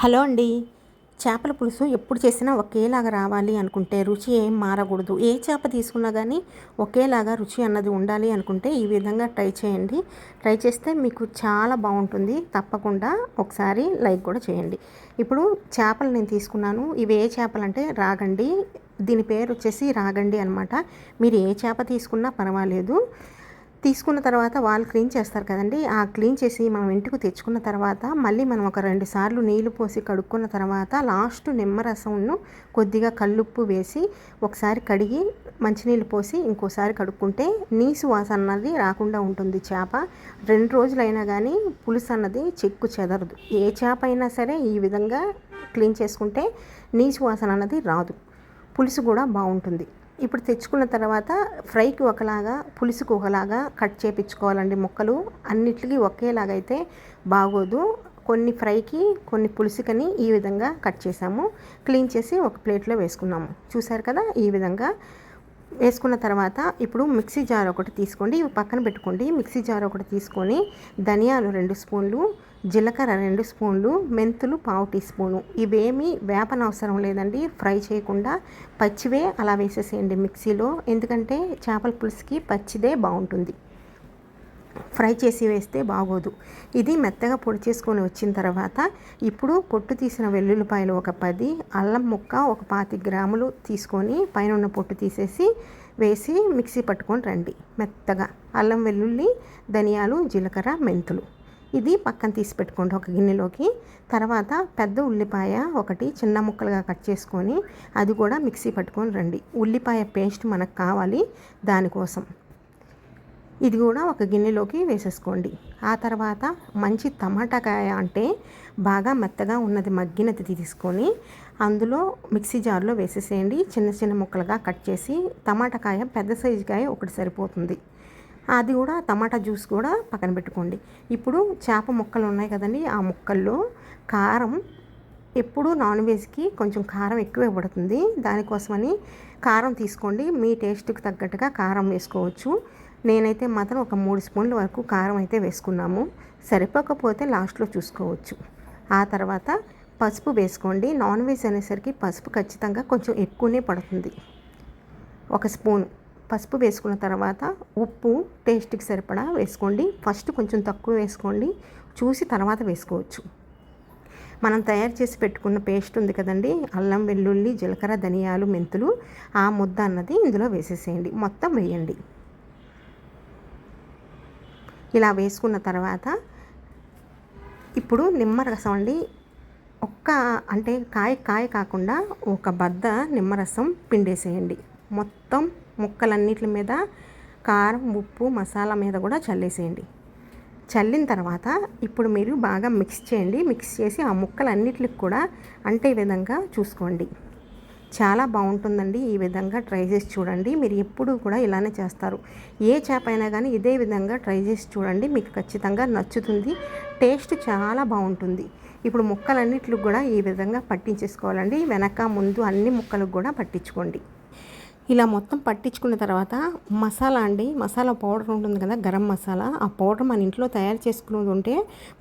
Hello అండి. చేపల పులుసు ఎప్పుడు చేసినా ఒకేలాగా రావాలి అనుకుంటే రుచి ఏం మారకూడదు. ఏ చేప తీసుకున్నా కానీ ఒకేలాగా రుచి అన్నది ఉండాలి అనుకుంటే ఈ విధంగా ట్రై చేయండి. ట్రై చేస్తే మీకు చాలా బాగుంటుంది. తప్పకుండా ఒకసారి లైక్ కూడా చేయండి. ఇప్పుడు చేపలు నేను తీసుకున్నాను. ఇవి ఏ చేపలు అంటే రాగండి. దీని పేరు వచ్చేసి రాగండి అనమాట మీరు ఏ చేప తీసుకున్నా పర్వాలేదు. తీసుకున్న తర్వాత వాళ్ళు క్లీన్ చేస్తారు కదండి. ఆ క్లీన్ చేసి మనం ఇంటికి తెచ్చుకున్న తర్వాత మళ్ళీ మనం ఒక రెండు సార్లు నీళ్ళు పోసి కడుక్కున్న తర్వాత లాస్ట్ నిమ్మరసంను కొద్దిగా కల్లుప్పు వేసి ఒకసారి కడిగి మంచినీళ్ళు పోసి ఇంకోసారి కడుక్కుంటే నీసు వాసన అన్నది రాకుండా ఉంటుంది చేప. రెండు రోజులైనా కానీ పులుసు అన్నది చెక్కు చెదరదు. ఏ చేప అయినా సరే ఈ విధంగా క్లీన్ చేసుకుంటే నీసు వాసన అన్నది రాదు. పులుసు కూడా బాగుంటుంది. ఇప్పుడు తెచ్చుకున్న తర్వాత ఫ్రైకి ఒకలాగా పులుసుకు ఒకలాగా కట్ చేపించుకోవాలండి ముక్కలు. అన్నిటికీ ఒకేలాగా అయితే బాగోదు. కొన్ని ఫ్రైకి కొన్ని పులుసుకని ఈ విధంగా కట్ చేసాము. క్లీన్ చేసి ఒక ప్లేట్లో వేసుకున్నాము. చూసారు కదా? ఈ విధంగా వేసుకున్న తర్వాత ఇప్పుడు మిక్సీ జార్ ఒకటి తీసుకోండి. ఇవి పక్కన పెట్టుకోండి. మిక్సీ జార్ ఒకటి తీసుకొని ధనియాలు రెండు స్పూన్లు జీలకర్ర రెండు స్పూన్లు మెంతులు పావు టీ స్పూను. ఇవేమీ వేపనవసరం లేదండి. ఫ్రై చేయకుండా పచ్చివే అలా వేసేసేయండి మిక్సీలో. ఎందుకంటే చేపల పులుసుకి పచ్చిదే బాగుంటుంది. ఫ్రై చేసి వేస్తే బాగోదు. ఇది మెత్తగా పొడి చేసుకొని వచ్చిన తర్వాత ఇప్పుడు పొట్టు తీసిన వెల్లుల్లిపాయలు ఒక పది అల్లం ముక్క ఒక పాతి గ్రాములు తీసుకొని పైన ఉన్న పొట్టు తీసేసి వేసి మిక్సీ పట్టుకొని రండి. మెత్తగా. అల్లం వెల్లుల్లి ధనియాలు జీలకర్ర మెంతులు. ఇది పక్కన తీసి పెట్టుకోండి ఒక గిన్నెలోకి. తర్వాత పెద్ద ఉల్లిపాయ ఒకటి చిన్న ముక్కలుగా కట్ చేసుకొని అది కూడా మిక్సీ పట్టుకొని రండి. ఉల్లిపాయ పేస్ట్ మనకు కావాలి దానికోసం. ఇది కూడా ఒక గిన్నెలోకి వేసేసుకోండి. ఆ తర్వాత మంచి టమాటాకాయ అంటే బాగా మెత్తగా ఉన్నది మగ్గినది తీసుకొని అందులో మిక్సీ జార్లో వేసేసేయండి. చిన్న చిన్న ముక్కలుగా కట్ చేసి టమాటాకాయ పెద్ద సైజు కాయ ఒకటి సరిపోతుంది. అది కూడా టమాటా జ్యూస్ కూడా పక్కన పెట్టుకోండి. ఇప్పుడు చేప ముక్కలు ఉన్నాయి కదండి ఆ ముక్కల్లో కారం ఎప్పుడు నాన్ వెజ్కి కొంచెం కారం ఎక్కువ పడుతుంది. దానికోసమని కారం తీసుకోండి. మీ టేస్ట్కి తగ్గట్టుగా కారం వేసుకోవచ్చు. నేనైతే మాత్రం ఒక మూడు స్పూన్ల వరకు కారం అయితే వేసుకున్నాము. సరిపోకపోతే లాస్ట్లో చూసుకోవచ్చు. ఆ తర్వాత పసుపు వేసుకోండి. నాన్ వెజ్ అనేసరికి పసుపు ఖచ్చితంగా కొంచెం ఎక్కువనే పడుతుంది. ఒక స్పూన్ పసుపు వేసుకున్న తర్వాత ఉప్పు టేస్ట్కి సరిపడా వేసుకోండి. ఫస్ట్ కొంచెం తక్కువ వేసుకోండి. చూసి తర్వాత వేసుకోవచ్చు. మనం తయారు చేసి పెట్టుకున్న పేస్ట్ ఉంది కదండి అల్లం వెల్లుల్లి జీలకర్ర ధనియాలు మెంతులు ఆ ముద్ద అన్నది ఇందులో వేసేసేయండి. మొత్తం వేయండి. ఇలా వేసుకున్న తర్వాత ఇప్పుడు నిమ్మరసం అండి. ఒక్క అంటే కాయ కాయ కాకుండా ఒక బద్ద నిమ్మరసం పిండేసేయండి. మొత్తం ముక్కలన్నిటి మీద కారం ఉప్పు మసాలా మీద కూడా చల్లేసేయండి. చల్లిన తర్వాత ఇప్పుడు మీరు బాగా మిక్స్ చేయండి. మిక్స్ చేసి ఆ ముక్కలన్నిటికి కూడా అంటే విధంగా చూసుకోండి. చాలా బాగుంటుందండి. ఈ విధంగా ట్రై చేసి చూడండి. మీరు ఎప్పుడు కూడా ఇలానే చేస్తారు. ఏ చేప అయినా కానీ ఇదే విధంగా ట్రై చేసి చూడండి. మీకు ఖచ్చితంగా నచ్చుతుంది. టేస్ట్ చాలా బాగుంటుంది. ఇప్పుడు ముక్కలన్నిటికి కూడా ఈ విధంగా పట్టించేసుకోవాలండి. వెనక ముందు అన్ని ముక్కలకు కూడా పట్టించుకోండి. ఇలా మొత్తం పట్టించుకున్న తర్వాత మసాలా అండి మసాలా పౌడర్ ఉంటుంది కదా గరం మసాలా. ఆ పౌడర్ మన ఇంట్లో తయారు చేసుకునేది ఉంటే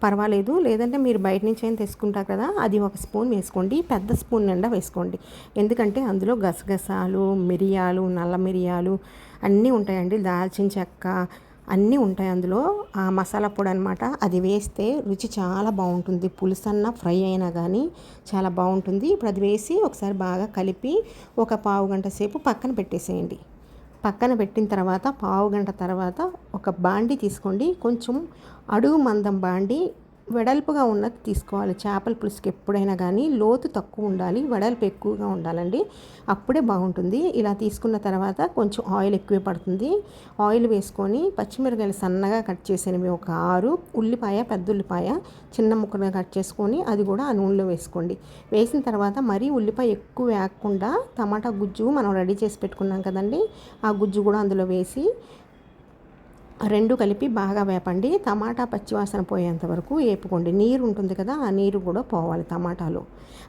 పర్వాలేదు. లేదంటే మీరు బయట నుంచి అయినా తెచ్చుకుంటారు కదా అది ఒక స్పూన్ వేసుకోండి. పెద్ద స్పూన్ నిండా వేసుకోండి. ఎందుకంటే అందులో గసగసాలు మిరియాలు నల్ల మిరియాలు అన్నీ ఉంటాయండి. దాల్చిన చెక్క అన్నీ ఉంటాయి అందులో. ఆ మసాలా పొడి అనమాట అది వేస్తే రుచి చాలా బాగుంటుంది. పులుసన్న ఫ్రై అయినా కానీ చాలా బాగుంటుంది. ఇప్పుడు అది వేసి ఒకసారి బాగా కలిపి ఒక పావు గంట సేపు పక్కన పెట్టేసేయండి. పక్కన పెట్టిన తర్వాత పావు గంట తర్వాత ఒక బాండి తీసుకోండి. కొంచెం అడుగు మందం బాండి వెడల్పుగా ఉన్నది తీసుకోవాలి. చేపల పులుసుకి ఎప్పుడైనా కానీ లోతు తక్కువ ఉండాలి వెడల్పు ఎక్కువగా ఉండాలండి. అప్పుడే బాగుంటుంది. ఇలా తీసుకున్న తర్వాత కొంచెం ఆయిల్ ఎక్కువే పడుతుంది. ఆయిల్ వేసుకొని పచ్చిమిరకాయలు సన్నగా కట్ చేసినవి ఒక ఆరు ఉల్లిపాయ పెద్ద ఉల్లిపాయ చిన్న ముక్కలుగా కట్ చేసుకొని అది కూడా ఆ నూనెలో వేసుకోండి. వేసిన తర్వాత మరీ ఉల్లిపాయ ఎక్కువ వేయకుండా టమాటా గుజ్జు మనం రెడీ చేసి పెట్టుకున్నాం కదండి ఆ గుజ్జు కూడా అందులో వేసి రెండు కలిపి బాగా వేపండి. టమాటా పచ్చివాసన పోయేంత వరకు వేపుకోండి. నీరు ఉంటుంది కదా ఆ నీరు కూడా పోవాలి టమాటాలో.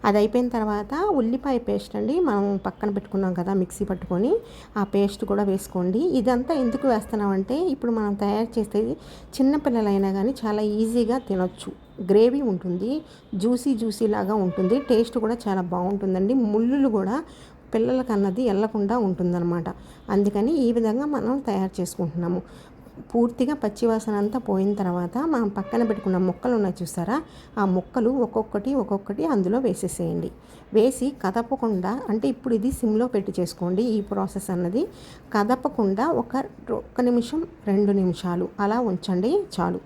అది అయిపోయిన తర్వాత ఉల్లిపాయ పేస్ట్ అండి మనం పక్కన పెట్టుకున్నాం కదా మిక్సీ పట్టుకొని ఆ పేస్ట్ కూడా వేసుకోండి. ఇదంతా ఎందుకు వేస్తున్నామంటే ఇప్పుడు మనం తయారు చేసేది చిన్నపిల్లలైనా కానీ చాలా ఈజీగా తినొచ్చు. గ్రేవీ ఉంటుంది జ్యూసీ జ్యూసీ లాగా ఉంటుంది టేస్ట్ కూడా చాలా బాగుంటుందండి. ముళ్ళులు కూడా పిల్లలకి అన్నది వెళ్ళకుండా ఉంటుందన్నమాట. అందుకని ఈ విధంగా మనం తయారు చేసుకుంటున్నాము. పూర్తిగా పచ్చివాసన అంతా పోయిన తర్వాత మనం పక్కన పెట్టుకున్న ముక్కలు ఉన్నాయి చూసారా? ఆ ముక్కలు ఒక్కొక్కటి ఒక్కొక్కటి అందులో వేసేసేయండి. వేసి కదపకుండా అంటే ఇప్పుడు ఇది సిమ్లో పెట్టి చేసుకోండి ఈ ప్రాసెస్ అన్నది. కదపకుండా ఒక ఒక్క నిమిషం రెండు నిమిషాలు అలా ఉంచండి చాలు.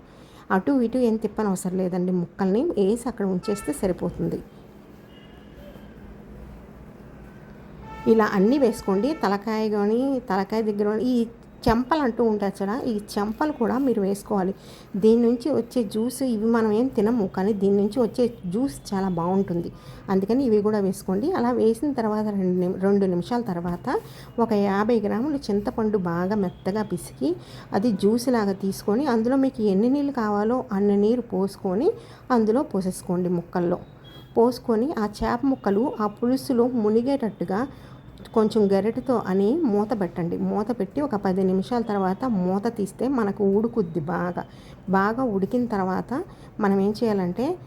అటు ఇటు ఏం తిప్పని అవసరం లేదండి ముక్కల్ని వేసి అక్కడ ఉంచేస్తే సరిపోతుంది. ఇలా అన్నీ వేసుకోండి. తలకాయ కానీ తలకాయ దగ్గర ఈ చెంపలు అంటూ ఉంటారు కదా ఈ చెంపలు కూడా మీరు వేసుకోవాలి. దీని నుంచి వచ్చే జ్యూస్ ఇవి మనం ఏం తినము కానీ దీని నుంచి వచ్చే జ్యూస్ చాలా బాగుంటుంది. అందుకని ఇవి కూడా వేసుకోండి. అలా వేసిన తర్వాత రెండు రెండు నిమిషాల తర్వాత ఒక యాభై గ్రాములు చింతపండు బాగా మెత్తగా పిసికి అది జ్యూస్ లాగా తీసుకొని అందులో మీకు ఎన్ని నీళ్ళు కావాలో అన్ని నీరు పోసుకొని అందులో పోసేసుకోండి ముక్కల్లో. పోసుకొని ఆ చేప ముక్కలు ఆ పులుసులో మునిగేటట్టుగా కొంచెం గరిటతో అని మూత పెట్టండి. మూత పెట్టి ఒక పది నిమిషాల తర్వాత మూత తీస్తే మనకు ఉడుకుద్ది బాగా. బాగా ఉడికిన తర్వాత మనం ఏం చేయాలంటే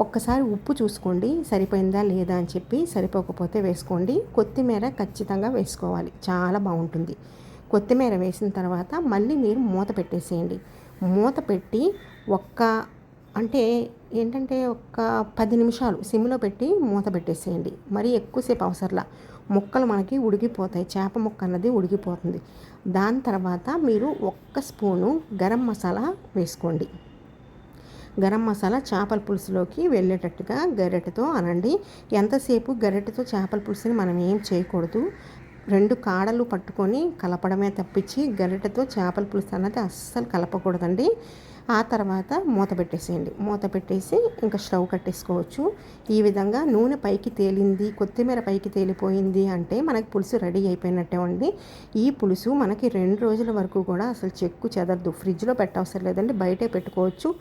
ఒక్కసారి ఉప్పు చూసుకోండి. సరిపోయిందా లేదా అని చెప్పి సరిపోకపోతే వేసుకోండి. కొత్తిమీర ఖచ్చితంగా వేసుకోవాలి. చాలా బాగుంటుంది. కొత్తిమీర వేసిన తర్వాత మళ్ళీ మీరు మూత పెట్టేసేయండి. మూత పెట్టి ఒక్క అంటే ఏంటంటే ఒక పది నిమిషాలు సిమ్లో పెట్టి మూత పెట్టేసేయండి. మరీ ఎక్కువసేపు అవసరంలా. ముక్కలు మనకి ఉడికిపోతాయి. చేప ముక్క అన్నది ఉడికిపోతుంది. దాని తర్వాత మీరు ఒక్క స్పూను గరం మసాలా వేసుకోండి. గరం మసాలా చేపల పులుసులోకి వెళ్ళేటట్టుగా గరిటెతో అనండి. ఎంతసేపు గరిటెతో చేపల పులుసుని మనం ఏం చేయకూడదు. రెండు కాడలు పట్టుకొని కలపడమే తప్పించి గరిటెతో చేపల పులుసు అన్నది అస్సలు కలపకూడదండి. ఆ తర్వాత మూత పెట్టేసేయండి. మూత పెట్టేసి ఇంకా స్టవ్ కట్టేసుకోవచ్చు. ఈ విధంగా నూనె పైకి తేలింది కొత్తిమీర పైకి తేలిపోయింది అంటే మనకి పులుసు రెడీ అయిపోయినట్టే ఉంది. ఈ పులుసు మనకి రెండు రోజుల వరకు కూడా అసలు చెక్కు చెదరదు. ఫ్రిడ్జ్లో పెట్టవసరం లేదండి బయటే పెట్టుకోవచ్చు.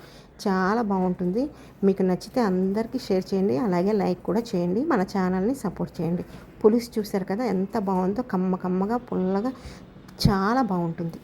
చాలా బాగుంటుంది. మీకు నచ్చితే అందరికీ షేర్ చేయండి అలాగే లైక్ కూడా చేయండి మన ఛానల్ని సపోర్ట్ చేయండి. పులుసు చూసారు కదా ఎంత బాగుందో కమ్మ కమ్మగా పుల్లగా చాలా బాగుంటుంది.